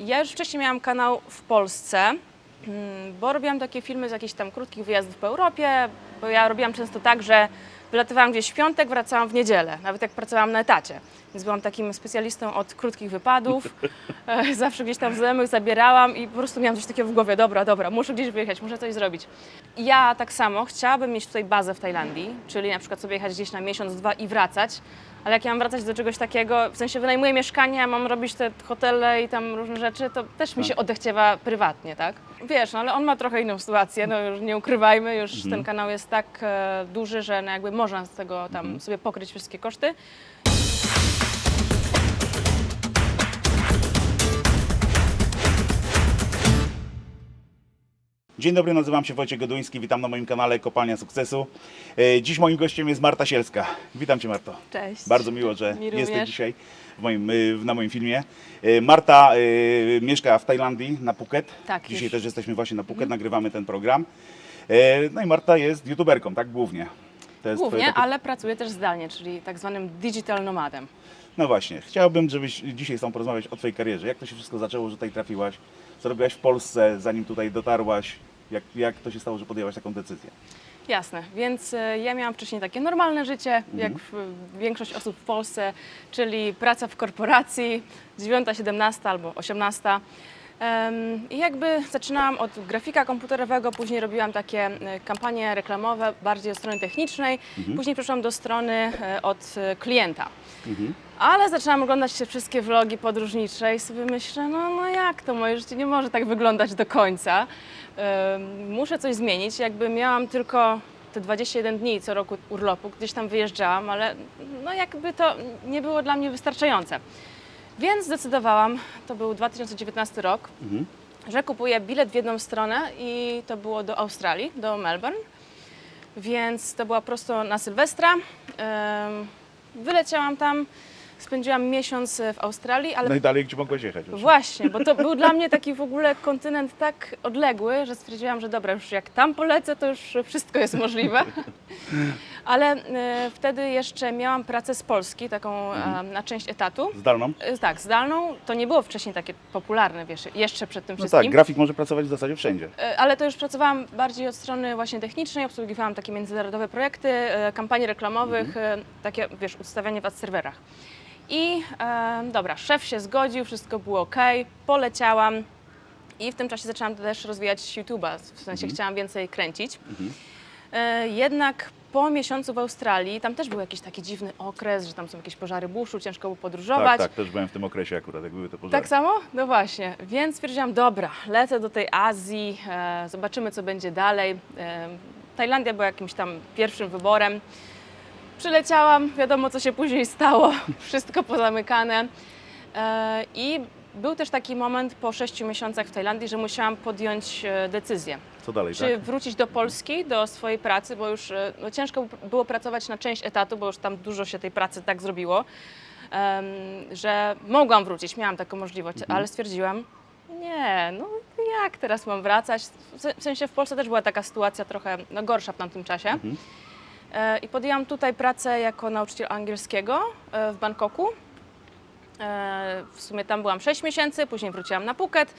Ja już wcześniej miałam kanał w Polsce, mm, bo robiłam takie filmy z jakichś tam krótkich wyjazdów po Europie, bo ja robiłam często tak, że wylatywałam gdzieś w piątek, wracałam w niedzielę, nawet jak pracowałam na etacie. Więc byłam takim specjalistą od krótkich wypadów. E, Zawsze gdzieś tam znajomych zabierałam i po prostu miałam coś takiego w głowie, dobra, dobra, muszę gdzieś wyjechać, muszę coś zrobić. Ja tak samo chciałabym mieć tutaj bazę w Tajlandii, czyli na przykład sobie jechać gdzieś na miesiąc, dwa i wracać, ale jak ja mam wracać do czegoś takiego, w sensie wynajmuję mieszkanie, a mam robić te hotele i tam różne rzeczy, to też mi się odechciewa prywatnie, tak? Wiesz, no ale on ma trochę inną sytuację, no już nie ukrywajmy, już ten kanał jest tak e, duży, że no jakby można z tego tam sobie pokryć wszystkie koszty. Dzień dobry, nazywam się Wojciech Goduński, witam na moim kanale Kopalnia Sukcesu. E, Dziś moim gościem jest Marta Sielska. Witam Cię Marto. Cześć. Bardzo miło, że Mi jesteś również. dzisiaj w moim, y, na moim filmie. E, Marta e, mieszka w Tajlandii na Phuket. Tak, Dzisiaj już. Mhm. też jesteśmy właśnie na Phuket, nagrywamy ten program. E, No i Marta jest youtuberką, tak? Głównie. Głównie, twoje ale pracuję też zdalnie, czyli tak zwanym digital nomadem. No właśnie, chciałbym, żebyś dzisiaj z Tobą porozmawiać o Twojej karierze. Jak to się wszystko zaczęło, że tutaj trafiłaś? Co robiłaś w Polsce, zanim tutaj dotarłaś? Jak, jak to się stało, że podjęłaś taką decyzję? Jasne, więc e, ja miałam wcześniej takie normalne życie, Mhm. jak w- większość osób w Polsce, czyli praca w korporacji, 9, 17 albo 18. I jakby zaczynałam od grafika komputerowego, później robiłam takie e, kampanie reklamowe bardziej od strony technicznej, Mhm. później przeszłam do strony e, od e, klienta. Ale zaczęłam oglądać te wszystkie vlogi podróżnicze i sobie myślę, no, no jak to moje życie nie może tak wyglądać do końca. Muszę coś zmienić. Jakby miałam tylko te 21 dni co roku urlopu, gdzieś tam wyjeżdżałam, ale no jakby to nie było dla mnie wystarczające. Więc zdecydowałam, to był 2019 rok, Mhm. że kupuję bilet w jedną stronę i to było do Australii, do Melbourne. Więc to była prosto na Sylwestra. Wyleciałam tam, spędziłam miesiąc w Australii, ale No i dalej gdzie mogłaś jechać? Właśnie, bo to był dla mnie taki w ogóle kontynent tak odległy, że stwierdziłam, że dobra, już jak tam polecę, to już wszystko jest możliwe. Ale e, wtedy jeszcze miałam pracę z Polski, taką e, na część etatu. Zdalną? E, tak, zdalną. To nie było wcześniej takie popularne, wiesz, jeszcze przed tym No wszystkim. tak, grafik może pracować w zasadzie wszędzie. E, Ale to już pracowałam bardziej od strony właśnie technicznej, obsługiwałam takie międzynarodowe projekty, e, kampanii reklamowych, e, takie, wiesz, ustawianie w ad serwerach. I e, dobra, szef się zgodził, wszystko było ok, poleciałam i w tym czasie zaczęłam też rozwijać YouTube'a, w sensie chciałam więcej kręcić. E, jednak po miesiącu w Australii, tam też był jakiś taki dziwny okres, że tam są jakieś pożary buszu, ciężko było podróżować. Tak, tak, też byłem w tym okresie akurat, jak były te pożary. Tak samo? No właśnie. Więc stwierdziłam, dobra, lecę do tej Azji, e, zobaczymy, co będzie dalej. E, Tajlandia była jakimś tam pierwszym wyborem. Przyleciałam, wiadomo, co się później stało, wszystko pozamykane. E, I był też taki moment po sześciu miesiącach w Tajlandii, że musiałam podjąć e, decyzję. Co dalej, Czy tak? wrócić do Polski, do swojej pracy, bo już e, no, ciężko było pracować na część etatu, bo już tam dużo się tej pracy tak zrobiło, że mogłam wrócić, miałam taką możliwość, ale stwierdziłam, nie, no jak teraz mam wracać? W se- w sensie w Polsce też była taka sytuacja trochę no, gorsza w tamtym czasie. E, I podjęłam tutaj pracę jako nauczyciel angielskiego e, w Bangkoku. E, W sumie tam byłam 6 miesięcy, później wróciłam na Phuket,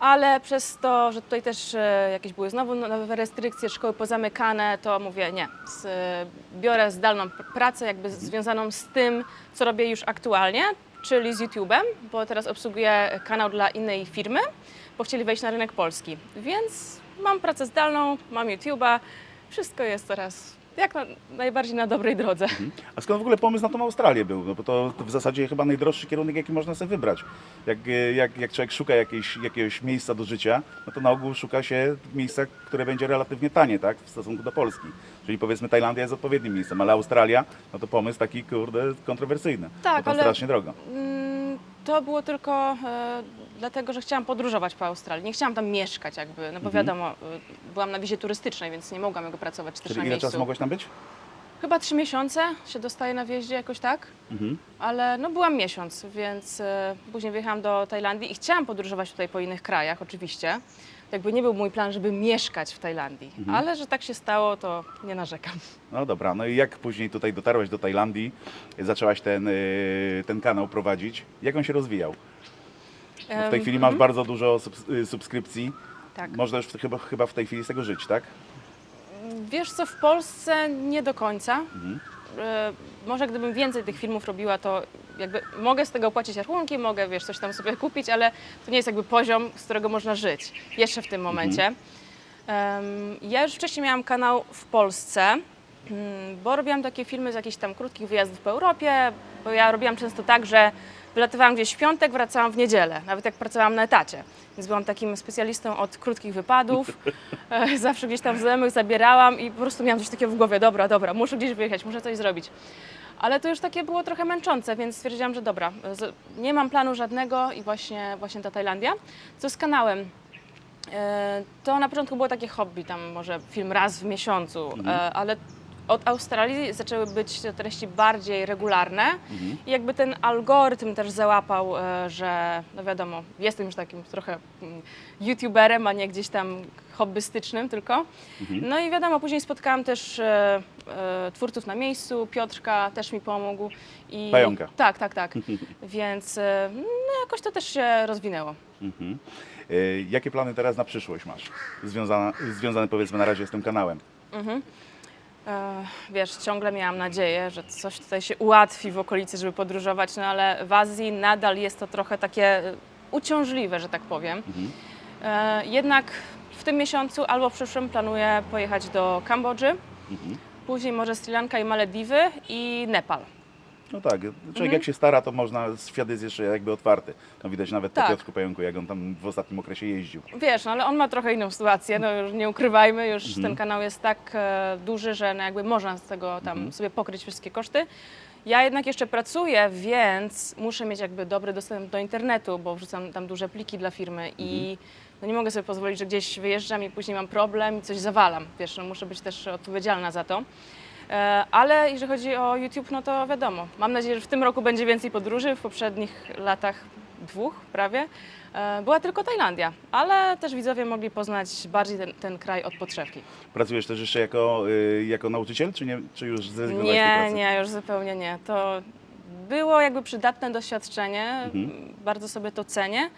ale przez to, że tutaj też e, jakieś były znowu nowe restrykcje, szkoły pozamykane, to mówię nie, e, biorę zdalną pr- pracę jakby związaną z tym, co robię już aktualnie, czyli z YouTube'em, bo teraz obsługuję kanał dla innej firmy, bo chcieli wejść na rynek polski. Więc mam pracę zdalną, mam YouTube'a, wszystko jest teraz jak na, najbardziej na dobrej drodze. A skąd w ogóle pomysł na tą Australię był? No bo to w zasadzie chyba najdroższy kierunek, jaki można sobie wybrać. Jak, e, jak, jak człowiek szuka jakiejś, jakiegoś miejsca do życia, no to na ogół szuka się miejsca, które będzie relatywnie tanie, tak? W stosunku do Polski. Czyli powiedzmy Tajlandia jest odpowiednim miejscem, ale Australia, no to pomysł taki, kurde, kontrowersyjny. Tak, bo tam ale- strasznie drogo. Mm, To było tylko e, dlatego, że chciałam podróżować po Australii. Nie chciałam tam mieszkać jakby, no bo wiadomo, e, byłam na wizie turystycznej, więc nie mogłam jego pracować też Czyli na ile miejscu. czasu mogłaś tam być? Chyba trzy miesiące się dostaje na wjeździe jakoś tak, Mhm. ale no byłam miesiąc, więc e, później wyjechałam do Tajlandii i chciałam podróżować tutaj po innych krajach oczywiście. Jakby nie był mój plan, żeby mieszkać w Tajlandii, Mhm. ale że tak się stało, to nie narzekam. No dobra, no i jak później tutaj dotarłaś do Tajlandii, zaczęłaś ten, y, ten kanał prowadzić, jak on się rozwijał? Bo w tej chwili masz bardzo dużo subs- y, subskrypcji. Tak. Można już w- chyba, chyba w tej chwili z tego żyć, tak? Wiesz co, w Polsce nie do końca. Mhm. E, Może gdybym więcej tych filmów robiła, to jakby mogę z tego płacić rachunki, mogę wiesz, coś tam sobie kupić, ale to nie jest jakby poziom, z którego można żyć. Jeszcze w tym momencie. Em, Ja już wcześniej miałam kanał w Polsce, bo robiłam takie filmy z jakichś tam krótkich wyjazdów po Europie, bo ja robiłam często tak, że wylatywałam gdzieś w piątek, wracałam w niedzielę, nawet jak pracowałam na etacie. Więc byłam takim specjalistą od krótkich wypadów. E, Zawsze gdzieś tam znajomych zabierałam i po prostu miałam coś takiego w głowie, dobra, dobra, muszę gdzieś wyjechać, muszę coś zrobić. Ale to już takie było trochę męczące, więc stwierdziłam, że dobra, nie mam planu żadnego i właśnie, właśnie ta Tajlandia. Co z kanałem? E, To na początku było takie hobby, tam może film raz w miesiącu, e, ale od Australii zaczęły być te treści bardziej regularne i jakby ten algorytm też załapał, e, że no wiadomo, jestem już takim trochę mm, youtuberem, a nie gdzieś tam hobbystycznym tylko. No i wiadomo, później spotkałam też e, e, twórców na miejscu, Piotrka też mi pomógł. I, Pająka. Tak, tak, tak. Więc e, no jakoś to też się rozwinęło. Mhm. Y, Jakie plany teraz na przyszłość masz? Związane, związane powiedzmy na razie z tym kanałem. E, Wiesz, ciągle miałam nadzieję, że coś tutaj się ułatwi w okolicy, żeby podróżować, no ale w Azji nadal jest to trochę takie e, uciążliwe, że tak powiem. E, Jednak w tym miesiącu albo w przyszłym planuję pojechać do Kambodży, później może Sri Lanka i Malediwy i Nepal. No tak, człowiek Mhm. jak się stara, to można, świat jest jeszcze jakby otwarty. No widać nawet po Tak. Piotrku Pająku, jak on tam w ostatnim okresie jeździł. Wiesz, no ale on ma trochę inną sytuację, no już nie ukrywajmy, już Mhm. ten kanał jest tak e, duży, że no jakby można z tego tam Mhm. sobie pokryć wszystkie koszty. Ja jednak jeszcze pracuję, więc muszę mieć jakby dobry dostęp do internetu, bo wrzucam tam duże pliki dla firmy i Mhm. no nie mogę sobie pozwolić, że gdzieś wyjeżdżam i później mam problem i coś zawalam. Wiesz, no muszę być też odpowiedzialna za to. E, Ale jeżeli chodzi o YouTube, no to wiadomo. Mam nadzieję, że w tym roku będzie więcej podróży. W poprzednich latach dwóch prawie e, była tylko Tajlandia, ale też widzowie mogli poznać bardziej ten, ten kraj od podszewki. Pracujesz też jeszcze jako, y, jako nauczyciel, czy, nie, czy już zrezygnowałeś z tej Nie, pracy? nie, już zupełnie nie. To było jakby przydatne doświadczenie, Mhm. bardzo sobie to cenię,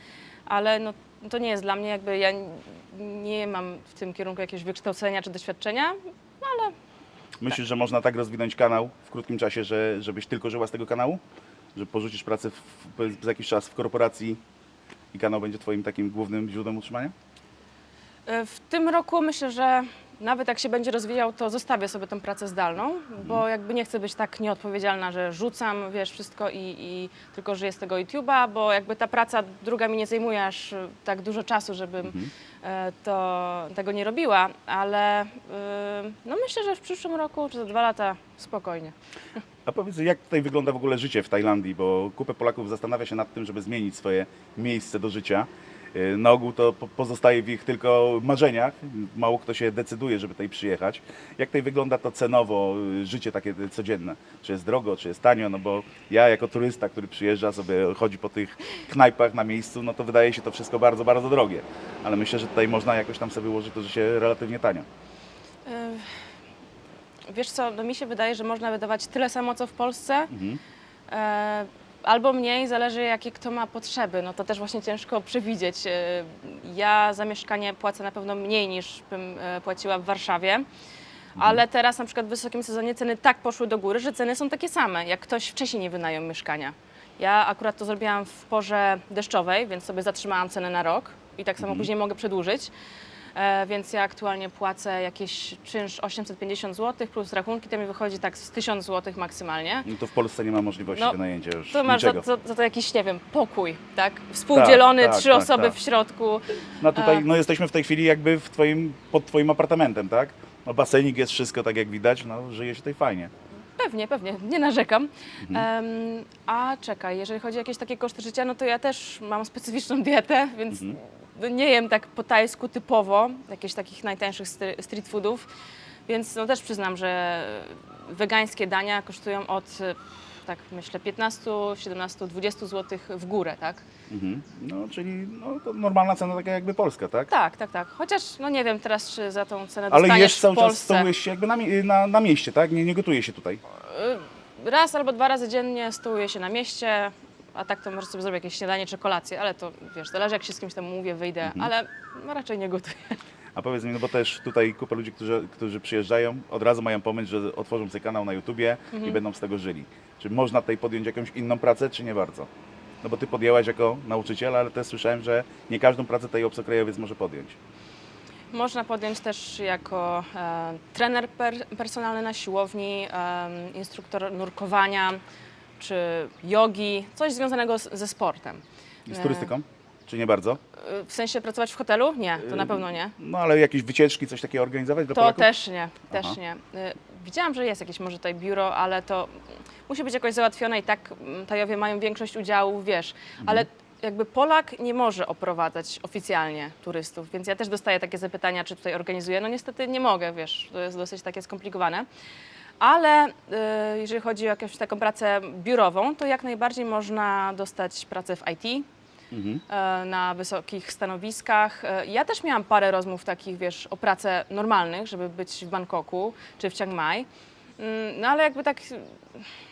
ale no, to nie jest dla mnie jakby, ja nie mam w tym kierunku jakiegoś wykształcenia czy doświadczenia, Myślisz, że można tak rozwinąć kanał w krótkim czasie, że, żebyś tylko żyła z tego kanału? Że porzucisz pracę w, za jakiś czas w korporacji i kanał będzie twoim takim głównym źródłem utrzymania? E, W tym roku myślę, że nawet jak się będzie rozwijał, to zostawię sobie tę pracę zdalną, bo jakby nie chcę być tak nieodpowiedzialna, że rzucam, wiesz, wszystko i, i tylko żyję z tego YouTube'a, bo jakby ta praca druga mi nie zajmuje aż e, tak dużo czasu, żebym e, to, tego nie robiła, ale e, no myślę, że w przyszłym roku czy za dwa lata spokojnie. A powiedz, jak tutaj wygląda w ogóle życie w Tajlandii, bo kupę Polaków zastanawia się nad tym, żeby zmienić swoje miejsce do życia. Yy, Na ogół to po- pozostaje w ich tylko marzeniach. Mało kto się decyduje, żeby tutaj przyjechać. Jak tutaj wygląda to cenowo, yy, życie takie codzienne? Czy jest drogo, czy jest tanio? No bo ja jako turysta, który przyjeżdża, sobie chodzi po tych knajpach na miejscu, no to wydaje się to wszystko bardzo, bardzo drogie. Ale myślę, że tutaj można jakoś tam sobie ułożyć to życie relatywnie tanio. Wiesz co, no mi się wydaje, że można wydawać tyle samo, co w Polsce, Mhm. e, albo mniej, zależy jakie kto ma potrzeby. No to też właśnie ciężko przewidzieć. E, Ja za mieszkanie płacę na pewno mniej niż bym e, płaciła w Warszawie. Ale teraz na przykład w wysokim sezonie ceny tak poszły do góry, że ceny są takie same, jak ktoś wcześniej nie wynajął mieszkania. Ja akurat to zrobiłam w porze deszczowej, więc sobie zatrzymałam cenę na rok i tak samo później mogę przedłużyć. E, więc ja aktualnie płacę jakieś czynsz 850 zł plus rachunki, to mi wychodzi tak z 1000 zł maksymalnie. No to w Polsce nie ma możliwości No, wynajęcia już To masz za, za, za to jakiś, nie wiem, pokój, tak? Współdzielony, tak, trzy tak, osoby tak. w środku. No tutaj A- no jesteśmy w tej chwili jakby w twoim, pod twoim apartamentem, tak? No basenik jest wszystko tak jak widać, no żyje się tutaj fajnie. Pewnie, pewnie, nie narzekam. Mhm. Em, a czekaj, jeżeli chodzi o jakieś takie koszty życia, no to ja też mam specyficzną dietę, więc Mhm. No nie jem tak po tajsku typowo, jakichś takich najtańszych street foodów, więc no też przyznam, że wegańskie dania kosztują od, tak myślę, 15, 17, 20 zł w górę, tak? Mhm. No czyli no, to normalna cena taka jakby polska, tak? Tak, tak, tak. Chociaż, no nie wiem teraz, czy za tą cenę Ale jesz cały w czas, Polsce. stołujesz się jakby na, mie- na, na mieście, tak? Nie, nie gotuje się tutaj. Raz albo dwa razy dziennie stołuję się na mieście. A tak to może sobie zrobię jakieś śniadanie czy kolację, ale to wiesz, zależy jak się z kimś tam mówię, wyjdę, ale no, raczej nie gotuję. A powiedz mi, no bo też tutaj kupa ludzi, którzy, którzy przyjeżdżają, od razu mają pomysł, że otworzą sobie kanał na YouTubie i będą z tego żyli. Czy można tutaj podjąć jakąś inną pracę, czy nie bardzo? No bo ty podjęłaś jako nauczyciel, ale też słyszałem, że nie każdą pracę tutaj obcokrajowiec może podjąć. Można podjąć też jako e, trener per, personalny na siłowni, em, instruktor nurkowania czy jogi, coś związanego z, ze sportem. Z E, turystyką? Czy nie bardzo? e, W sensie pracować w hotelu? Nie, to na pewno nie. No ale jakieś wycieczki, coś takiego organizować dla To Polaków? też nie, też Aha. nie. Y, Widziałam, że jest jakieś może tutaj biuro, ale to musi być jakoś załatwione i tak mm, Tajowie mają większość udziałów, wiesz, ale jakby Polak nie może oprowadzać oficjalnie turystów, więc ja też dostaję takie zapytania, czy tutaj organizuję. No niestety nie mogę, wiesz, to jest dosyć takie skomplikowane. Ale y, jeżeli chodzi o jakąś taką pracę biurową, to jak najbardziej można dostać pracę w IT, Mhm. e, na wysokich stanowiskach. E, Ja też miałam parę rozmów takich, wiesz, o pracę normalnych, żeby być w Bangkoku czy w Chiang Mai. Mm, No ale jakby tak,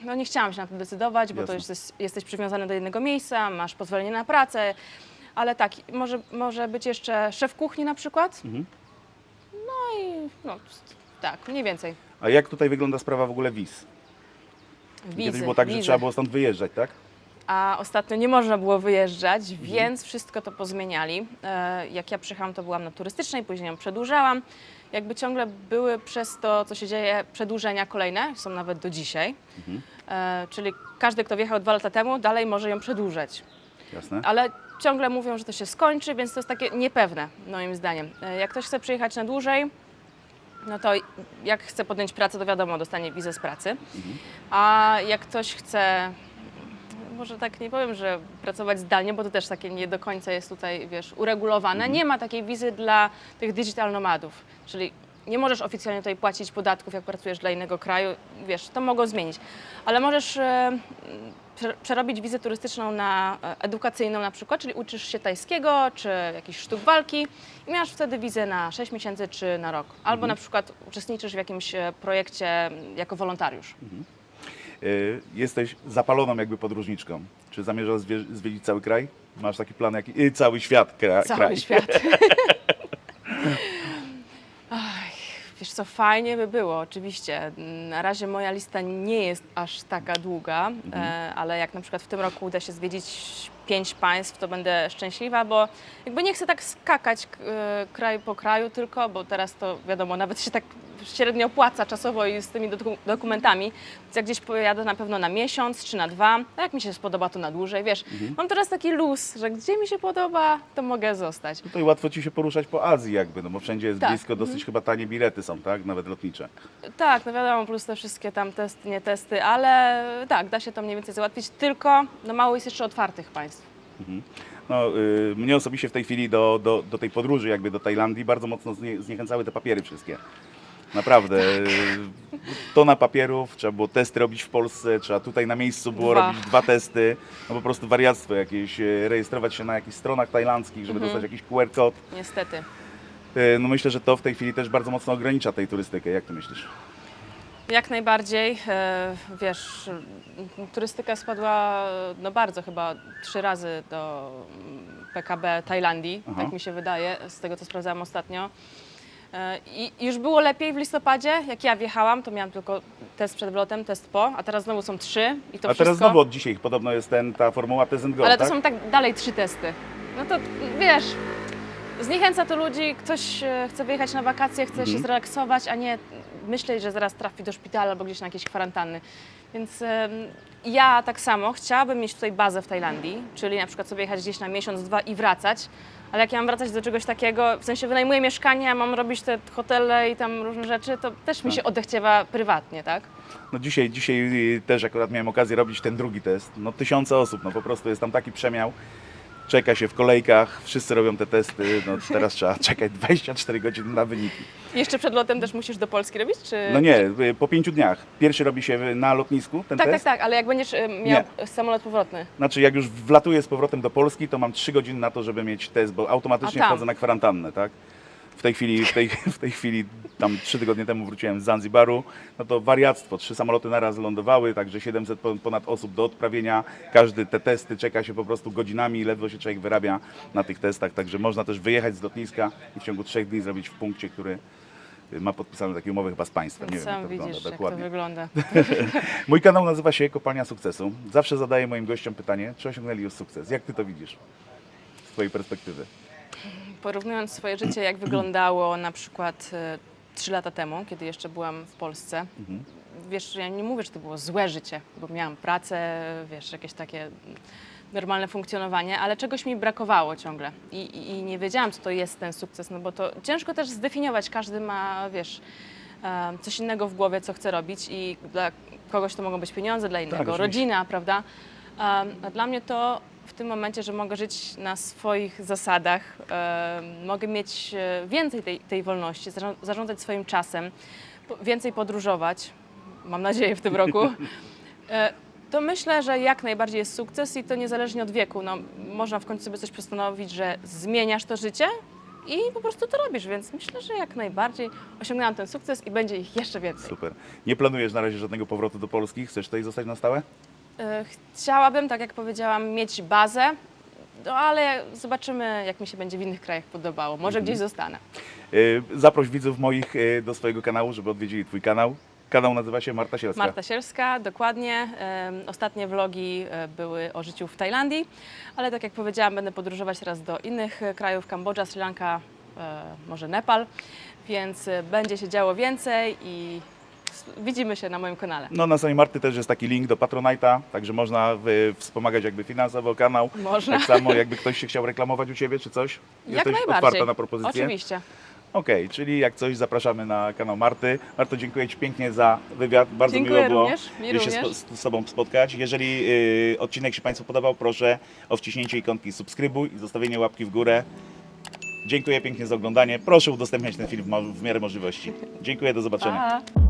no nie chciałam się na to decydować, bo to Jasne. jesteś, jesteś przywiązany do jednego miejsca, masz pozwolenie na pracę, ale tak, może, może być jeszcze szef kuchni na przykład. Mhm. No i no, tak, mniej więcej. A jak tutaj wygląda sprawa w ogóle wiz? Kiedyś Wizy, było tak, że wizy. trzeba było stąd wyjeżdżać, tak? A ostatnio nie można było wyjeżdżać, więc wszystko to pozmieniali. E, Jak ja przyjechałam, to byłam na turystycznej, później ją przedłużałam. Jakby ciągle były przez to, co się dzieje, przedłużenia kolejne, są nawet do dzisiaj. Mhm. E, Czyli każdy, kto wjechał dwa lata temu, dalej może ją przedłużać. Jasne. Ale ciągle mówią, że to się skończy, więc to jest takie niepewne, moim zdaniem. E, Jak ktoś chce przyjechać na dłużej, no to jak chce podjąć pracę, to wiadomo, dostanie wizę z pracy. A jak ktoś chce, może tak nie powiem, że pracować zdalnie, bo to też takie nie do końca jest tutaj, wiesz, uregulowane. Nie ma takiej wizy dla tych digital nomadów, czyli nie możesz oficjalnie tutaj płacić podatków, jak pracujesz dla innego kraju, wiesz, to mogą zmienić. Ale możesz e, przerobić wizę turystyczną na e, edukacyjną na przykład, czyli uczysz się tajskiego czy jakichś sztuk walki i masz wtedy wizę na 6 miesięcy czy na rok. Albo na przykład uczestniczysz w jakimś e, projekcie jako wolontariusz. Y, Jesteś zapaloną jakby podróżniczką. Czy zamierzasz zwie- zwiedzić cały kraj? Masz taki plan, jak y, cały świat, kra, Cały kraj? świat. Ach, wiesz co, fajnie by było, oczywiście. Na razie moja lista nie jest aż taka długa, e, ale jak na przykład w tym roku uda się zwiedzić pięć państw, to będę szczęśliwa, bo jakby nie chcę tak skakać e, kraj po kraju tylko, bo teraz to wiadomo, nawet się tak średnio opłaca czasowo i z tymi doku- dokumentami, więc jak gdzieś pojadę na pewno na miesiąc czy na dwa, a jak mi się spodoba, to na dłużej, wiesz. Mam teraz taki luz, że gdzie mi się podoba, to mogę zostać. Tutaj łatwo ci się poruszać po Azji jakby, no bo wszędzie jest Tak. blisko, dosyć chyba tanie bilety są, tak? Nawet lotnicze. Tak, no wiadomo, plus te wszystkie tam testy, nie testy, ale tak, da się to mniej więcej załatwić, tylko no mało jest jeszcze otwartych państw. No, y, mnie osobiście w tej chwili do, do, do tej podróży jakby do Tajlandii bardzo mocno znie, zniechęcały te papiery wszystkie. Naprawdę. Tak. Tona papierów, trzeba było testy robić w Polsce, trzeba tutaj na miejscu było Dwa. robić dwa testy. No po prostu wariactwo jakieś, y, rejestrować się na jakichś stronach tajlandzkich, żeby Mhm. dostać jakiś QR kod. Niestety. Y, No myślę, że to w tej chwili też bardzo mocno ogranicza tej turystykę. Jak ty myślisz? Jak najbardziej, e, wiesz, turystyka spadła no bardzo, chyba trzy razy do mm, PKB Tajlandii, Aha. tak mi się wydaje, z tego co sprawdzałam ostatnio. E, I już było lepiej w listopadzie, jak ja wjechałam, to miałam tylko test przed wlotem, test po, a teraz znowu są trzy i to A wszystko... teraz znowu od dzisiaj podobno jest ten, ta formuła and Go, Ale to tak? są tak dalej trzy testy. No to wiesz, zniechęca to ludzi, ktoś e, chce wyjechać na wakacje, chce Mhm. się zrelaksować, a nie myśleć, że zaraz trafi do szpitala albo gdzieś na jakieś kwarantanny. Więc em, ja tak samo chciałabym mieć tutaj bazę w Tajlandii, czyli na przykład sobie jechać gdzieś na miesiąc, dwa i wracać. Ale jak ja mam wracać do czegoś takiego, w sensie wynajmuję mieszkanie, a mam robić te hotele i tam różne rzeczy, to też mi Tak. się odechciewa prywatnie, tak? No dzisiaj, dzisiaj też akurat miałem okazję robić ten drugi test. No tysiące osób, no po prostu jest tam taki przemiał. Czeka się w kolejkach, wszyscy robią te testy, no teraz trzeba czekać 24 godziny na wyniki. Jeszcze przed lotem też musisz do Polski robić, czy... No nie, po pięciu dniach. Pierwszy robi się na lotnisku ten Tak, tak, test. tak, ale jak będziesz y, miał samolot powrotny. Znaczy jak już wlatuję z powrotem do Polski, to mam 3 godziny na to, żeby mieć test, bo automatycznie wchodzę na kwarantannę, tak? W tej chwili, w tej, w tej chwili tam trzy tygodnie temu wróciłem z Zanzibaru, no to wariactwo, trzy samoloty naraz lądowały, także 700 pon- ponad osób do odprawienia, każdy te testy czeka się po prostu godzinami, ledwo się człowiek wyrabia na tych testach, także można też wyjechać z lotniska i w ciągu trzech dni zrobić w punkcie, który y, ma podpisane takie umowy chyba z państwem. Nie wiem, jak Sam to widzisz, wygląda jak to dokładnie. wygląda. Mój kanał nazywa się Kopalnia Sukcesu. Zawsze zadaję moim gościom pytanie, czy osiągnęli już sukces. Jak ty to widzisz z twojej perspektywy? Porównując swoje życie, jak wyglądało na przykład e, trzy lata temu, kiedy jeszcze byłam w Polsce, Mhm. wiesz, ja nie mówię, że to było złe życie, bo miałam pracę, wiesz, jakieś takie normalne funkcjonowanie, ale czegoś mi brakowało ciągle I, i, i nie wiedziałam, co to jest ten sukces, no bo to ciężko też zdefiniować, każdy ma, wiesz, e, coś innego w głowie, co chce robić i dla kogoś to mogą być pieniądze, dla innego oczywiście. rodzina, prawda? Um, a dla mnie to tym momencie, że mogę żyć na swoich zasadach, mogę mieć e, więcej tej, tej wolności, zarządzać swoim czasem, więcej podróżować, mam nadzieję w tym roku, e, to myślę, że jak najbardziej jest sukces i to niezależnie od wieku. No, można w końcu sobie coś postanowić, że zmieniasz to życie i po prostu to robisz, więc myślę, że jak najbardziej osiągnęłam ten sukces i będzie ich jeszcze więcej. Super. Nie planujesz na razie żadnego powrotu do Polski? Chcesz tutaj zostać na stałe? E, Chciałabym, tak jak powiedziałam, mieć bazę, no ale zobaczymy, jak mi się będzie w innych krajach podobało. Może gdzieś zostanę. Yy, Zaproś widzów moich yy, do swojego kanału, żeby odwiedzili twój kanał. Kanał nazywa się Marta Sielska. Marta Sierska, dokładnie. Ostatnie vlogi e, były o życiu w Tajlandii, ale tak jak powiedziałam, będę podróżować teraz do innych e, krajów, Kambodża, Sri Lanka, e, może Nepal, więc e, będzie się działo więcej i widzimy się na moim kanale. No na stronie Marty też jest taki link do Patronite'a, także można wspomagać jakby finansowo kanał. Można. Tak samo jakby ktoś się chciał reklamować u Ciebie czy coś? Jak Jesteś najbardziej. otwarta na propozycje? Oczywiście. Okej, czyli jak coś zapraszamy na kanał Marty. Marto, dziękuję Ci pięknie za wywiad. Bardzo Dziękuję miło było również, mi się również. z, z Tobą spotkać. Jeżeli y, odcinek się Państwu podobał, proszę o wciśnięcie ikonki subskrybuj i zostawienie łapki w górę. Dziękuję pięknie za oglądanie. Proszę udostępniać ten film w, mo- w miarę możliwości. Dziękuję, do zobaczenia. Pa!